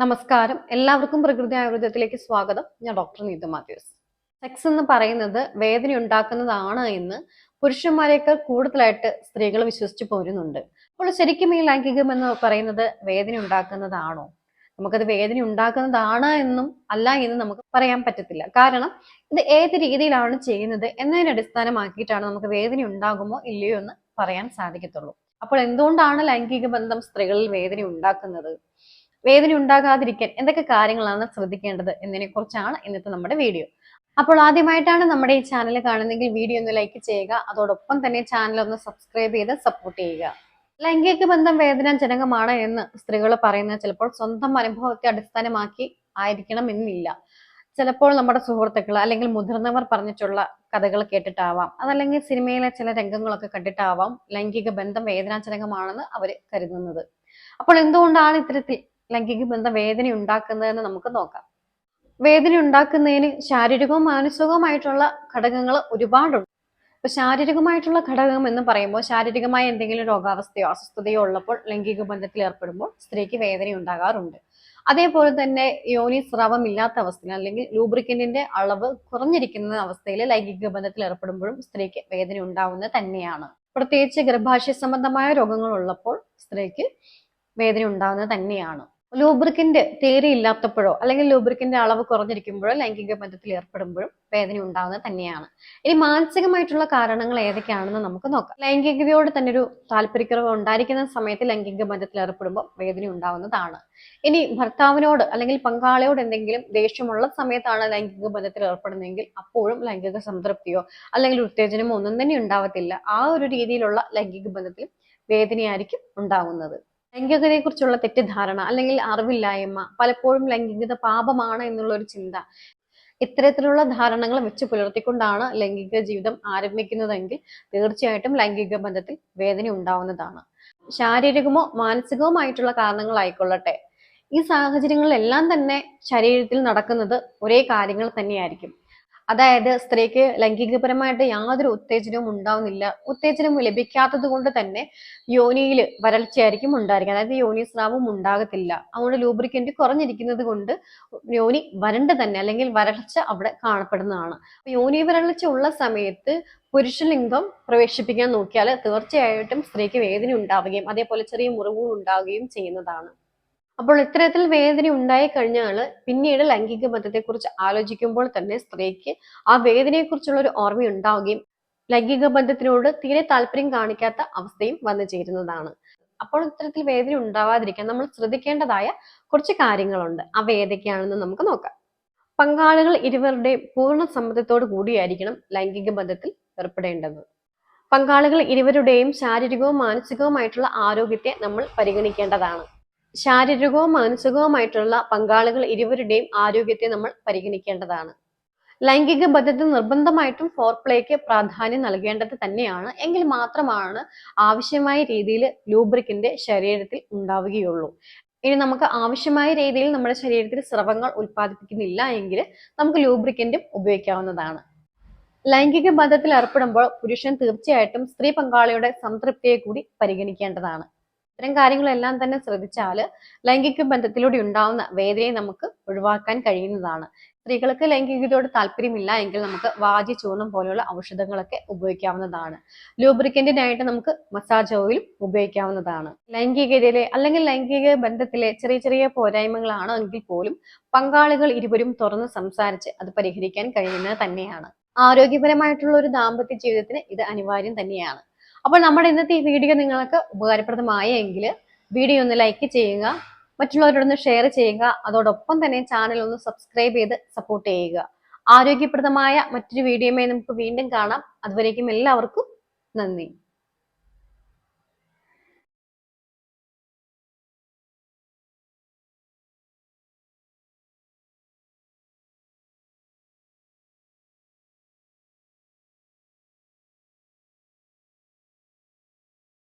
നമസ്കാരം. എല്ലാവർക്കും പ്രകൃതി ആയുർവേദത്തിലേക്ക് സ്വാഗതം. ഞാൻ ഡോക്ടർ നീതു മാത്യൂസ്. സെക്സ് എന്ന് പറയുന്നത് വേദന ഉണ്ടാക്കുന്നതാണ് എന്ന് പുരുഷന്മാരെക്കാൾ കൂടുതലായിട്ട് സ്ത്രീകൾ വിശ്വസിച്ച് പോരുന്നുണ്ട്. അപ്പോൾ ശരിക്കും ഈ ലൈംഗികം എന്ന് പറയുന്നത് വേദന ഉണ്ടാക്കുന്നതാണോ നമുക്കത് വേദന ഉണ്ടാക്കുന്നതാണ് എന്നും അല്ല എന്ന് നമുക്ക് പറയാൻ പറ്റത്തില്ല. കാരണം ഇത് ഏത് രീതിയിലാണ് ചെയ്യുന്നത് എന്നതിനെ അടിസ്ഥാനമാക്കിയിട്ടാണ് നമുക്ക് വേദന ഉണ്ടാകുമോ ഇല്ലയോ എന്ന് പറയാൻ സാധിക്കത്തുള്ളൂ. അപ്പോൾ എന്തുകൊണ്ടാണ് ലൈംഗിക ബന്ധം സ്ത്രീകളിൽ വേദന ഉണ്ടാക്കുന്നത് വേദന ഉണ്ടാകാതിരിക്കാൻ എന്തൊക്കെ കാര്യങ്ങളാണ് ശ്രദ്ധിക്കേണ്ടത് എന്നതിനെ കുറിച്ചാണ് ഇന്നത്തെ നമ്മുടെ വീഡിയോ. അപ്പോൾ ആദ്യമായിട്ടാണ് നമ്മുടെ ഈ ചാനൽ കാണുന്നതെങ്കിൽ വീഡിയോ ഒന്ന് ലൈക്ക് ചെയ്യുക. അതോടൊപ്പം തന്നെ ചാനൽ ഒന്ന് സബ്സ്ക്രൈബ് ചെയ്ത് സപ്പോർട്ട് ചെയ്യുക. ലൈംഗിക ബന്ധം വേദനാജനകമാണ് എന്ന് സ്ത്രീകൾ പറയുന്നത് ചിലപ്പോൾ സ്വന്തം അനുഭവത്തെ അടിസ്ഥാനമാക്കി ആയിരിക്കണം എന്നില്ല. ചിലപ്പോൾ നമ്മുടെ സുഹൃത്തുക്കൾ അല്ലെങ്കിൽ മുതിർന്നവർ പറഞ്ഞിട്ടുള്ള കഥകൾ കേട്ടിട്ടാവാം. അതല്ലെങ്കിൽ സിനിമയിലെ ചില രംഗങ്ങളൊക്കെ കണ്ടിട്ടാവാം ലൈംഗിക ബന്ധം വേദനാജനകമാണെന്ന് അവർ കരുതുന്നത്. അപ്പോൾ എന്തുകൊണ്ടാണ് ഇത്തരത്തിൽ ലൈംഗിക ബന്ധം വേദന ഉണ്ടാക്കുന്നതെന്ന് നമുക്ക് നോക്കാം. വേദന ഉണ്ടാക്കുന്നതിന് ശാരീരികവും മാനസികവുമായിട്ടുള്ള ഘടകങ്ങൾ ഒരുപാടുണ്ട്. ഇപ്പൊ ശാരീരികമായിട്ടുള്ള ഘടകം എന്ന് പറയുമ്പോൾ ശാരീരികമായ എന്തെങ്കിലും രോഗാവസ്ഥയോ അസ്വസ്ഥതയോ ഉള്ളപ്പോൾ ലൈംഗിക ബന്ധത്തിൽ ഏർപ്പെടുമ്പോൾ സ്ത്രീക്ക് വേദന ഉണ്ടാകാറുണ്ട് അതേപോലെ തന്നെ യോനി സ്രാവം ഇല്ലാത്ത അവസ്ഥയിൽ അല്ലെങ്കിൽ ലൂബ്രിക്കന്റിന്റെ അളവ് കുറഞ്ഞിരിക്കുന്ന അവസ്ഥയിൽ ലൈംഗിക ബന്ധത്തിൽ ഏർപ്പെടുമ്പോഴും സ്ത്രീക്ക് വേദന ഉണ്ടാവുന്നത് തന്നെയാണ്. പ്രത്യേകിച്ച് ഗർഭാശയ സംബന്ധമായ രോഗങ്ങൾ ഉള്ളപ്പോൾ സ്ത്രീക്ക് വേദന ഉണ്ടാവുന്നത് തന്നെയാണ്. ലൂബ്രിക്കന്റ് തീരെ ഇല്ലാത്തപ്പോഴോ അല്ലെങ്കിൽ ലൂബ്രിക്കിന്റെ അളവ് കുറഞ്ഞിരിക്കുമ്പോഴോ ലൈംഗിക ബന്ധത്തിൽ ഏർപ്പെടുമ്പോഴും വേദന ഉണ്ടാകുന്നത് തന്നെയാണ്. ഇനി മാനസികമായിട്ടുള്ള കാരണങ്ങൾ ഏതൊക്കെയാണെന്ന് നമുക്ക് നോക്കാം. ലൈംഗികതയോട് തന്നെ ഒരു താല്പര്യക്കുറവ് ഉണ്ടായിരിക്കുന്ന സമയത്ത് ലൈംഗിക ബന്ധത്തിൽ ഏർപ്പെടുമ്പോൾ വേദന ഉണ്ടാവുന്നതാണ് ഇനി ഭർത്താവിനോട് അല്ലെങ്കിൽ പങ്കാളിയോട് എന്തെങ്കിലും ദേഷ്യമുള്ള സമയത്താണ് ലൈംഗിക ബന്ധത്തിൽ ഏർപ്പെടുന്നതെങ്കിൽ അപ്പോഴും ലൈംഗിക സംതൃപ്തിയോ അല്ലെങ്കിൽ ഉത്തേജനമോ ഒന്നും തന്നെ ഉണ്ടാവത്തില്ല. ആ ഒരു രീതിയിലുള്ള ലൈംഗിക ബന്ധത്തിൽ വേദനയായിരിക്കും ഉണ്ടാകുന്നത്. ലൈംഗികതയെ കുറിച്ചുള്ള തെറ്റിദ്ധാരണ അല്ലെങ്കിൽ അറിവില്ലായ്മ പലപ്പോഴും ലൈംഗികത പാപമാണ് എന്നുള്ള ഒരു ചിന്ത. ഇത്തരത്തിലുള്ള ധാരണകൾ വെച്ച് പുലർത്തിക്കൊണ്ടാണ് ലൈംഗിക ജീവിതം ആരംഭിക്കുന്നതെങ്കിൽ തീർച്ചയായിട്ടും ലൈംഗിക ബന്ധത്തിൽ വേദന ഉണ്ടാവുന്നതാണ്. ശാരീരികമോ മാനസികവുമായിട്ടുള്ള കാരണങ്ങളായിക്കൊള്ളട്ടെ. ഈ സാഹചര്യങ്ങളിലെല്ലാം തന്നെ ശരീരത്തിൽ നടക്കുന്നത് ഒരേ കാര്യങ്ങൾ തന്നെയായിരിക്കും. അതായത് സ്ത്രീക്ക് ലൈംഗികപരമായിട്ട് യാതൊരു ഉത്തേജനവും ഉണ്ടാവുന്നില്ല. ഉത്തേജനം ലഭിക്കാത്തത് കൊണ്ട് തന്നെ യോനിയിൽ വരൾച്ചയായിരിക്കും ഉണ്ടായിരിക്കുക. അതായത് യോനി സ്രാവം ഉണ്ടാകത്തില്ല. അതുകൊണ്ട് ലൂബ്രിക്കന്റ് കുറഞ്ഞിരിക്കുന്നത് കൊണ്ട് യോനി വരണ്ട് തന്നെ അല്ലെങ്കിൽ വരൾച്ച അവിടെ കാണപ്പെടുന്നതാണ്. യോനി വരൾച്ച ഉള്ള സമയത്ത് പുരുഷലിംഗം പ്രവേശിപ്പിക്കാൻ നോക്കിയാൽ തീർച്ചയായിട്ടും സ്ത്രീക്ക് വേദന ഉണ്ടാവുകയും അതേപോലെ ചെറിയ മുറിവുകൾ ഉണ്ടാവുകയും ചെയ്യുന്നതാണ്. അപ്പോൾ ഇത്തരത്തിൽ വേദന ഉണ്ടായി കഴിഞ്ഞാൽ പിന്നീട് ലൈംഗിക ബന്ധത്തെക്കുറിച്ച് ആലോചിക്കുമ്പോൾ തന്നെ സ്ത്രീക്ക് ആ വേദനയെക്കുറിച്ചുള്ള ഒരു ഓർമ്മ ഉണ്ടാവുകയും ലൈംഗിക ബന്ധത്തിനോട് തീരെ താല്പര്യം കാണിക്കാത്ത അവസ്ഥയും വന്നു ചേരുന്നതാണ്. അപ്പോൾ ഇത്തരത്തിൽ വേദന ഉണ്ടാവാതിരിക്കാൻ നമ്മൾ ശ്രദ്ധിക്കേണ്ടതായ കുറച്ച് കാര്യങ്ങളുണ്ട്. അവ ഏതൊക്കെയാണെന്ന് നമുക്ക് നോക്കാം. പങ്കാളികൾ ഇരുവരുടെയും പൂർണ സമ്മതത്തോടു കൂടിയായിരിക്കണം ലൈംഗിക ബന്ധത്തിൽ ഏർപ്പെടേണ്ടത്. പങ്കാളികൾ ഇരുവരുടെയും ശാരീരികവും മാനസികവുമായിട്ടുള്ള ആരോഗ്യത്തെ നമ്മൾ പരിഗണിക്കേണ്ടതാണ്. ശാരീരികവും മാനസികവുമായിട്ടുള്ള പങ്കാളികൾ ഇരുവരുടെയും ആരോഗ്യത്തെ നമ്മൾ പരിഗണിക്കേണ്ടതാണ്. ലൈംഗിക ബന്ധത്തിൽ നിർബന്ധമായിട്ടും ഫോർ പ്ലേക്ക് പ്രാധാന്യം നൽകേണ്ടത് തന്നെയാണ്. എങ്കിൽ മാത്രമാണ് ആവശ്യമായ രീതിയിൽ ലൂബ്രിക്കിന്റെ ശരീരത്തിൽ ഉണ്ടാവുകയുള്ളൂ. ഇനി നമുക്ക് ആവശ്യമായ രീതിയിൽ നമ്മുടെ ശരീരത്തിൽ സ്രവങ്ങൾ ഉൽപ്പാദിപ്പിക്കുന്നില്ല എങ്കിൽ നമുക്ക് ലൂബ്രിക്കന്റും ഉപയോഗിക്കാവുന്നതാണ്. ലൈംഗിക ബന്ധത്തിൽ ഏർപ്പെടുമ്പോൾ പുരുഷൻ തീർച്ചയായിട്ടും സ്ത്രീ പങ്കാളിയുടെ സംതൃപ്തിയെ കൂടി പരിഗണിക്കേണ്ടതാണ്. ഇത്തരം കാര്യങ്ങളെല്ലാം തന്നെ ശ്രദ്ധിച്ചാൽ ലൈംഗിക ബന്ധത്തിലൂടെ ഉണ്ടാവുന്ന വേദനയെ നമുക്ക് ഒഴിവാക്കാൻ കഴിയുന്നതാണ്. സ്ത്രീകൾക്ക് ലൈംഗികതയോട് താല്പര്യമില്ല എങ്കിൽ നമുക്ക് വാജി ചൂർണം പോലെയുള്ള ഔഷധങ്ങളൊക്കെ ഉപയോഗിക്കാവുന്നതാണ്. ലൂബ്രിക്കന്റിനായിട്ട് നമുക്ക് മസാജ് ഓയിൽ ഉപയോഗിക്കാവുന്നതാണ്. ലൈംഗികതയിലെ അല്ലെങ്കിൽ ലൈംഗിക ബന്ധത്തിലെ ചെറിയ ചെറിയ പോരായ്മകളാണ് എങ്കിൽ പോലും പങ്കാളികൾ ഇരുവരും തുറന്ന് സംസാരിച്ച് അത് പരിഹരിക്കാൻ കഴിയുന്നത് തന്നെയാണ്. ആരോഗ്യപരമായിട്ടുള്ള ഒരു ദാമ്പത്യ ജീവിതത്തിന് ഇത് അനിവാര്യം തന്നെയാണ്. അപ്പോൾ നമ്മുടെ ഇന്നത്തെ ഈ വീഡിയോ നിങ്ങൾക്ക് ഉപകാരപ്രദമായെങ്കിൽ വീഡിയോ ഒന്ന് ലൈക്ക് ചെയ്യുക മറ്റുള്ളവരോടൊന്ന് ഷെയർ ചെയ്യുക അതോടൊപ്പം തന്നെ ചാനൽ ഒന്ന് സബ്സ്ക്രൈബ് ചെയ്ത് സപ്പോർട്ട് ചെയ്യുക. ആരോഗ്യപ്രദമായ മറ്റൊരു വീഡിയോയുമായി നമുക്ക് വീണ്ടും കാണാം. അതുവരേക്കും എല്ലാവർക്കും നന്ദി.